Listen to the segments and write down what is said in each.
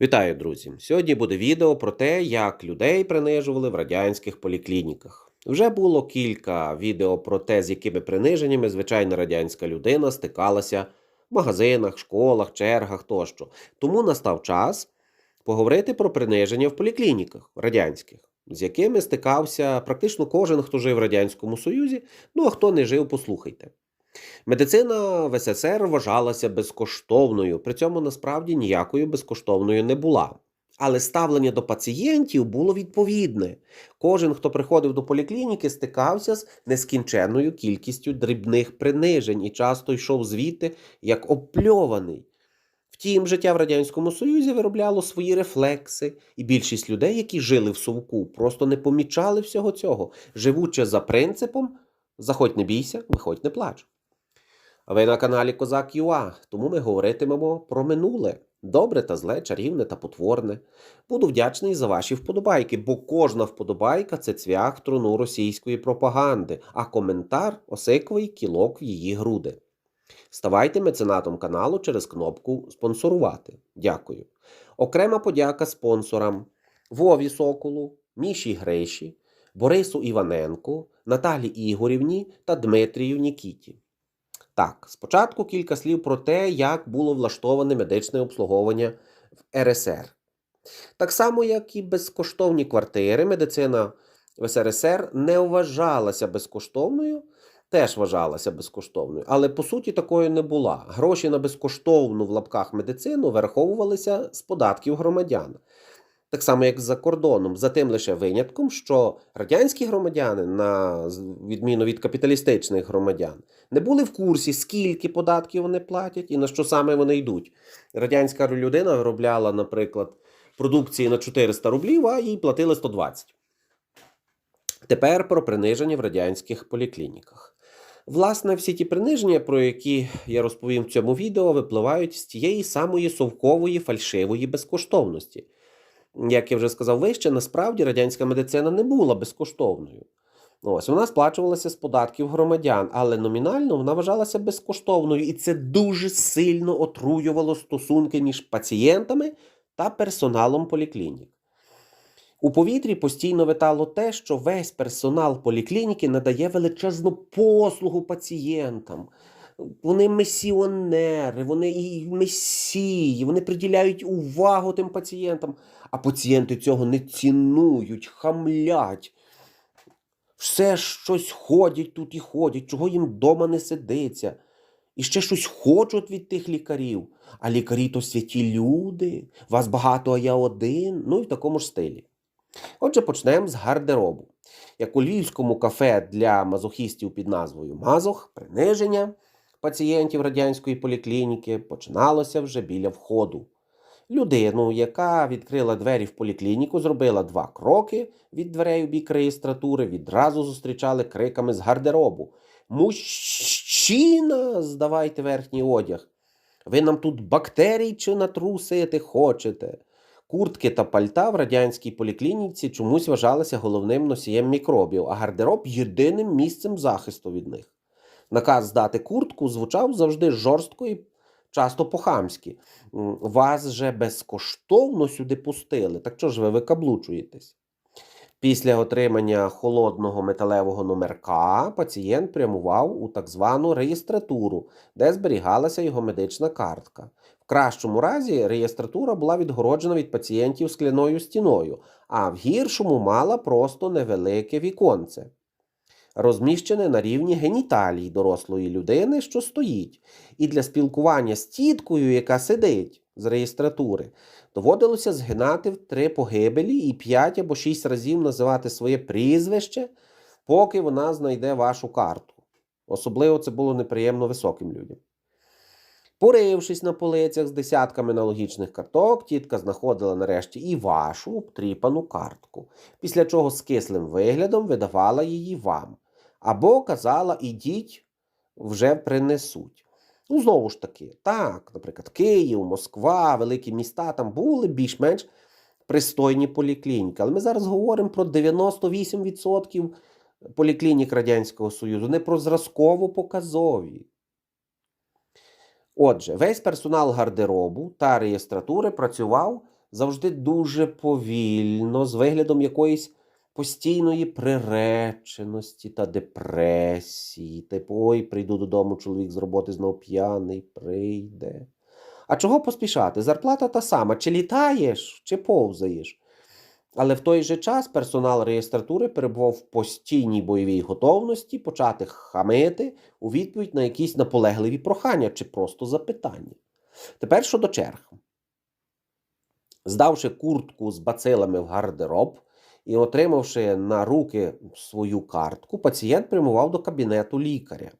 Вітаю, друзі! Сьогодні буде відео про те, як людей принижували в радянських поліклініках. Вже було кілька відео про те, з якими приниженнями звичайна радянська людина стикалася в магазинах, школах, чергах тощо. Тому настав час поговорити про приниження в поліклініках радянських, з якими стикався практично кожен, хто жив в Радянському Союзі. Ну а хто не жив, послухайте. Медицина в СССР вважалася безкоштовною, при цьому насправді ніякою безкоштовною не була. Але ставлення до пацієнтів було відповідне. Кожен, хто приходив до поліклініки, стикався з нескінченною кількістю дрібних принижень і часто йшов звідти як опльований. Втім, життя в Радянському Союзі виробляло свої рефлекси, і більшість людей, які жили в совку, просто не помічали всього цього, живучи за принципом заходь не бійся, виходь не плач. Ви на каналі Козак ЮА, тому ми говоритимемо про минуле. Добре та зле, чарівне та потворне. Буду вдячний за ваші вподобайки, бо кожна вподобайка це цвях труну російської пропаганди, а коментар осиковий кілок в її груди. Ставайте меценатом каналу через кнопку Спонсорувати. Дякую. Окрема подяка спонсорам Вові Соколу, Міші Гриші, Борису Іваненку, Наталі Ігорівні та Дмитрію Нікіті. Так, спочатку кілька слів про те, як було влаштоване медичне обслуговування в РСР. Так само, як і безкоштовні квартири, медицина в СРСР не вважалася безкоштовною, теж вважалася безкоштовною, але по суті такою не була. Гроші на безкоштовну в лапках медицину вираховувалися з податків громадян. Так само, як за кордоном, за тим лише винятком, що радянські громадяни, на відміну від капіталістичних громадян, не були в курсі, скільки податків вони платять і на що саме вони йдуть. Радянська людина виробляла, наприклад, продукції на 400 рублів, а їй платили 120. Тепер про приниження в радянських поліклініках. Власне, всі ті приниження, про які я розповім в цьому відео, випливають з тієї самої совкової фальшивої безкоштовності. Як я вже сказав вище, насправді радянська медицина не була безкоштовною. Ось вона сплачувалася з податків громадян, але номінально вона вважалася безкоштовною, і це дуже сильно отруювало стосунки між пацієнтами та персоналом поліклінік. У повітрі постійно витало те, що весь персонал поліклініки надає величезну послугу пацієнтам. Вони місіонери, вони і месії, вони приділяють увагу тим пацієнтам, а пацієнти цього не цінують, хамлять. Все щось ходять тут і ходять, чого їм вдома не сидиться. І ще щось хочуть від тих лікарів. А лікарі то святі люди, вас багато, а я один, ну і в такому ж стилі. Отже, почнемо з гардеробу. Як у львівському кафе для мазохістів під назвою Мазох, приниження пацієнтів радянської поліклініки починалося вже біля входу. Людину, яка відкрила двері в поліклініку, зробила два кроки від дверей у бік реєстратури, відразу зустрічали криками з гардеробу. Мужчина, здавайте верхній одяг. Ви нам тут бактерій чи натрусити хочете? Куртки та пальта в радянській поліклініці чомусь вважалися головним носієм мікробів, а гардероб єдиним місцем захисту від них. Наказ здати куртку звучав завжди жорстко і часто по-хамськи. Вас же безкоштовно сюди пустили. Так чого ж ви викаблучуєтесь? Після отримання холодного металевого номерка пацієнт прямував у так звану реєстратуру, де зберігалася його медична картка. В кращому разі реєстратура була відгороджена від пацієнтів скляною стіною, а в гіршому мала просто невелике віконце розміщене на рівні геніталій дорослої людини, що стоїть, і для спілкування з тіткою, яка сидить з реєстратури, доводилося згинати в три погибелі і п'ять або шість разів називати своє прізвище, поки вона знайде вашу карту. Особливо це було неприємно високим людям. Порившись на полицях з десятками аналогічних карток, тітка знаходила нарешті і вашу обтріпану картку, після чого з кислим виглядом видавала її вам. Або казала, ідіть, вже принесуть. Ну, знову ж таки, так, наприклад, Київ, Москва, великі міста там були більш-менш пристойні поліклініки. Але ми зараз говоримо про 98% поліклінік Радянського Союзу, не про зразково показові. Отже, весь персонал гардеробу та реєстратури працював завжди дуже повільно, з виглядом якоїсь постійної приреченості та депресії. Типу, ой, прийду додому, чоловік з роботи знов п'яний, прийде. А чого поспішати? Зарплата та сама. Чи літаєш, чи повзаєш? Але в той же час персонал реєстратури перебував в постійній бойовій готовності почати хамити у відповідь на якісь наполегливі прохання чи просто запитання. Тепер щодо черг. Здавши куртку з бацилами в гардероб і отримавши на руки свою картку, пацієнт прямував до кабінету лікаря.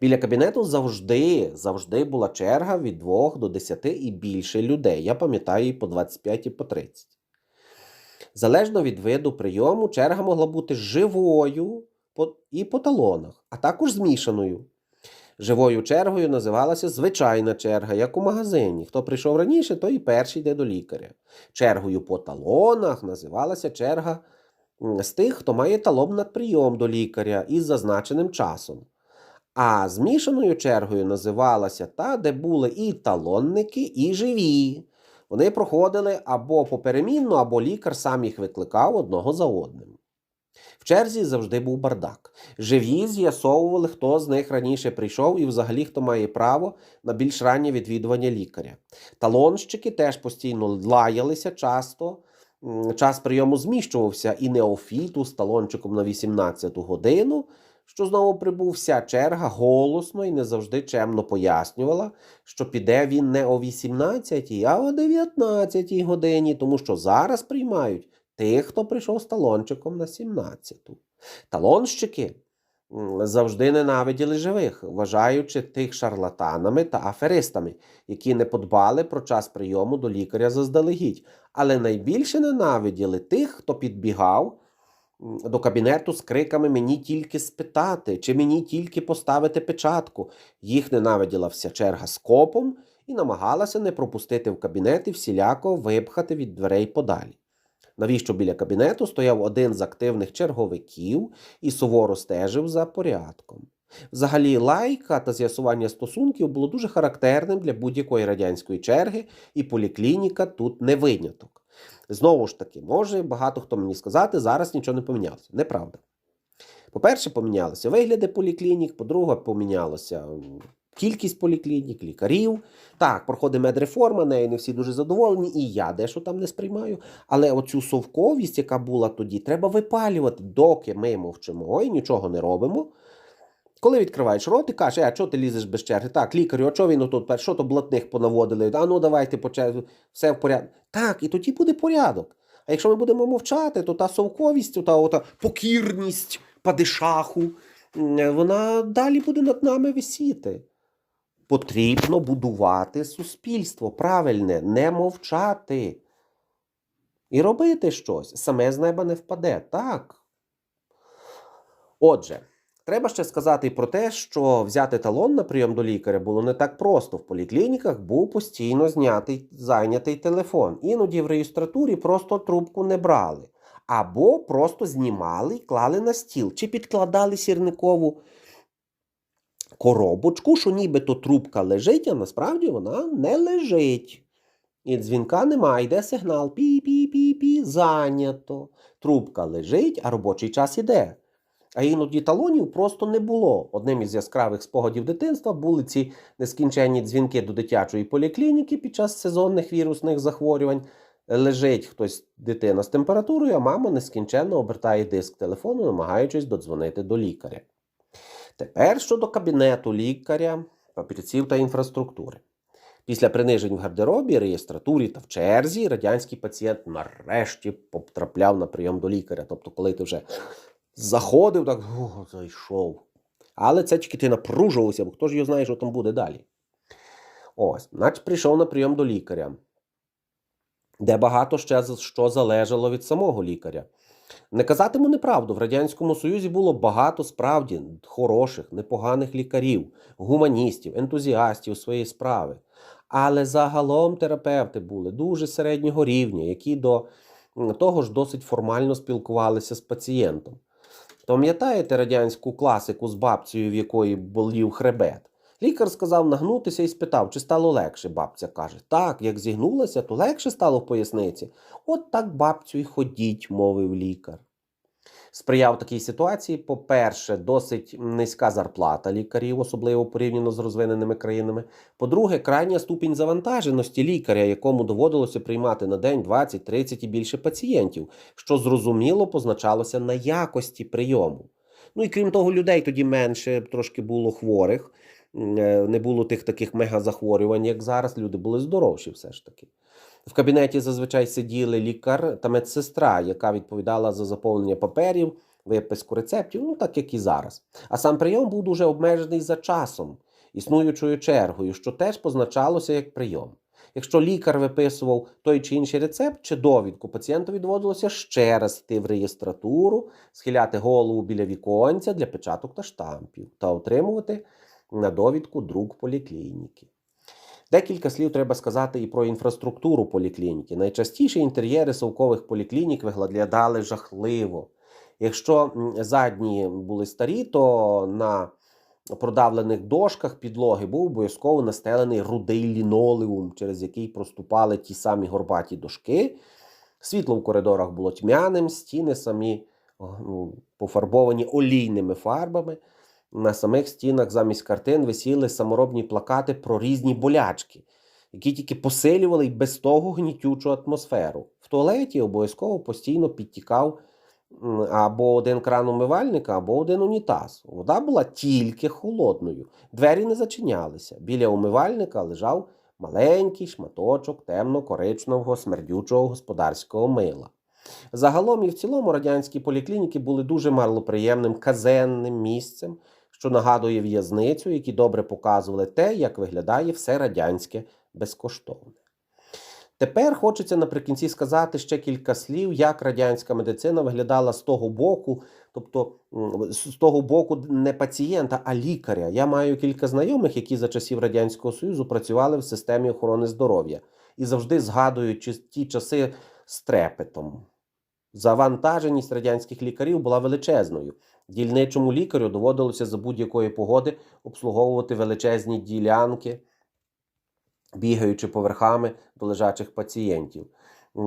Біля кабінету завжди, завжди була черга від 2 до 10 і більше людей. Я пам'ятаю і по 25 і по 30. Залежно від виду прийому, черга могла бути живою і по талонах, а також змішаною. Живою чергою називалася звичайна черга, як у магазині. Хто прийшов раніше, той і перший йде до лікаря. Чергою по талонах називалася черга з тих, хто має талон на прийом до лікаря із зазначеним часом. А змішаною чергою називалася та, де були і талонники, і живі. Вони проходили або поперемінно, або лікар сам їх викликав одного за одним. В черзі завжди був бардак. Живі з'ясовували, хто з них раніше прийшов і взагалі хто має право на більш раннє відвідування лікаря. Талонщики теж постійно лаялися часто. Час прийому зміщувався і неофіту з талончиком на 18 годину, що знову прибув вся черга голосно і не завжди чемно пояснювала, що піде він не о 18, а о 19 годині, тому що зараз приймають тих, хто прийшов з талончиком на 17-ту. Талонщики завжди ненавиділи живих, вважаючи тих шарлатанами та аферистами, які не подбали про час прийому до лікаря заздалегідь, але найбільше ненавиділи тих, хто підбігав до кабінету з криками Мені тільки спитати, чи мені тільки поставити печатку. Їх ненавиділа вся черга скопом і намагалася не пропустити в кабінет і всіляко випхати від дверей подалі. Навіщо біля кабінету стояв один з активних черговиків і суворо стежив за порядком. Взагалі, лайка та з'ясування стосунків було дуже характерним для будь-якої радянської черги, і поліклініка тут не виняток. Знову ж таки, може багато хто мені сказати, зараз нічого не помінялося. Неправда. По-перше, помінялися вигляди поліклінік, по-друге, помінялося кількість поліклінік, лікарів. Так, проходить медреформа, нею не всі дуже задоволені, і я дещо там не сприймаю. Але оцю совковість, яка була тоді, треба випалювати, доки ми мовчимо і нічого не робимо. Коли відкриваєш рот і кажеш, а чого ти лізеш без черги? Так, лікарю, а чого він отут, що то блатних понаводили? А ну давайте по все в порядку. Так, і тоді буде порядок. А якщо ми будемо мовчати, то та совковість, та ота покірність падишаху, вона далі буде над нами висіти. Потрібно будувати суспільство правильне, не мовчати. І робити щось. Саме з неба не впаде. Так. Отже, треба ще сказати і про те, що взяти талон на прийом до лікаря було не так просто. В поліклініках був постійно знятий зайнятий телефон. Іноді в реєстратурі просто трубку не брали. Або просто знімали і клали на стіл, чи підкладали сірникову коробочку, що нібито трубка лежить, а насправді вона не лежить. І дзвінка немає, йде сигнал пі-пі-пі-пі, зайнято. Трубка лежить, а робочий час іде. А іноді талонів просто не було. Одним із яскравих спогадів дитинства були ці нескінченні дзвінки до дитячої поліклініки під час сезонних вірусних захворювань. Лежить хтось дитина з температурою, а мама нескінченно обертає диск телефону, намагаючись додзвонити до лікаря. Тепер щодо кабінету лікаря, папірців та інфраструктури. Після принижень в гардеробі, реєстратурі та в черзі радянський пацієнт нарешті потрапляв на прийом до лікаря. Тобто, коли ти вже заходив, так зайшов. Але це тільки ти напружувався, бо хто ж його знає, що там буде далі. Ось, наче прийшов на прийом до лікаря, де багато ще що залежало від самого лікаря. Не казатиму неправду, в Радянському Союзі було багато справді хороших, непоганих лікарів, гуманістів, ентузіастів своєї справи. Але загалом терапевти були дуже середнього рівня, які до того ж досить формально спілкувалися з пацієнтом. Пам'ятаєте радянську класику з бабцею, в якої болів хребет? Лікар сказав нагнутися і спитав, чи стало легше. Бабця каже: Так, як зігнулася, то легше стало в поясниці. От так бабцю й ходіть, мовив лікар. Сприяв такій ситуації, по-перше, досить низька зарплата лікарів, особливо порівняно з розвиненими країнами. По-друге, крайня ступінь завантаженості лікаря, якому доводилося приймати на день 20, 30 і більше пацієнтів, що зрозуміло позначалося на якості прийому. Ну і крім того, людей тоді менше трошки було хворих, не було тих таких мегазахворювань, як зараз. Люди були здоровші все ж таки. В кабінеті зазвичай сиділи лікар та медсестра, яка відповідала за заповнення паперів, виписку рецептів, ну так як і зараз. А сам прийом був дуже обмежений за часом, існуючою чергою, що теж позначалося як прийом. Якщо лікар виписував той чи інший рецепт чи довідку, пацієнтові доводилося ще раз йти в реєстратуру, схиляти голову біля віконця для печаток та штампів та отримувати на довідку друк поліклініки. Декілька слів треба сказати і про інфраструктуру поліклініки. Найчастіше інтер'єри совкових поліклінік виглядали жахливо. Якщо задні були старі, то на продавлених дошках підлоги був обов'язково настелений рудий лінолеум, через який проступали ті самі горбаті дошки. Світло в коридорах було тьмяним, стіни самі ну, пофарбовані олійними фарбами. На самих стінах замість картин висіли саморобні плакати про різні болячки, які тільки посилювали й без того гнітючу атмосферу. В туалеті обов'язково постійно підтікав або один кран умивальника, або один унітаз. Вода була тільки холодною. Двері не зачинялися. Біля умивальника лежав маленький шматочок темно-коричневого смердючого господарського мила. Загалом і в цілому радянські поліклініки були дуже малоприємним казенним місцем, що нагадує в'язницю, які добре показували те, як виглядає все радянське безкоштовне. Тепер хочеться наприкінці сказати ще кілька слів, як радянська медицина виглядала з того боку, тобто з того боку не пацієнта, а лікаря. Я маю кілька знайомих, які за часів Радянського Союзу працювали в системі охорони здоров'я і завжди згадують ті часи з трепетом. Завантаженість радянських лікарів була величезною. Дільничому лікарю доводилося за будь-якої погоди обслуговувати величезні ділянки, бігаючи поверхами до лежачих пацієнтів.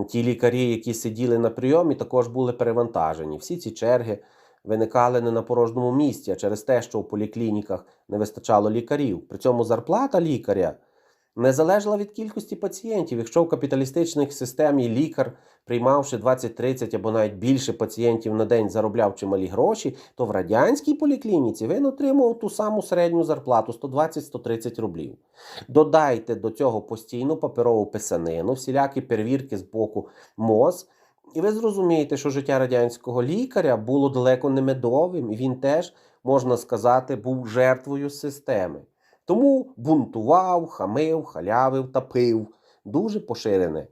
Ті лікарі, які сиділи на прийомі, також були перевантажені. Всі ці черги виникали не на порожньому місці, а через те, що у поліклініках не вистачало лікарів. При цьому зарплата лікаря не залежала від кількості пацієнтів. Якщо в капіталістичній системі лікар, приймавши 20-30 або навіть більше пацієнтів на день, заробляв чималі гроші, то в радянській поліклініці він отримував ту саму середню зарплату 120-130 рублів. Додайте до цього постійну паперову писанину, всілякі перевірки з боку МОЗ. І ви зрозумієте, що життя радянського лікаря було далеко не медовим, і він теж, можна сказати, був жертвою системи. Тому бунтував, хамив, халявив та пив. Дуже поширене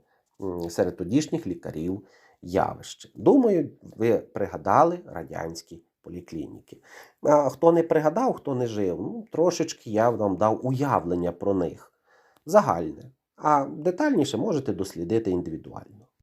серед тодішніх лікарів явище. Думаю, ви пригадали радянські поліклініки. А хто не пригадав, хто не жив, ну, трошечки я вам дав уявлення про них. Загальне. А детальніше можете дослідити індивідуально.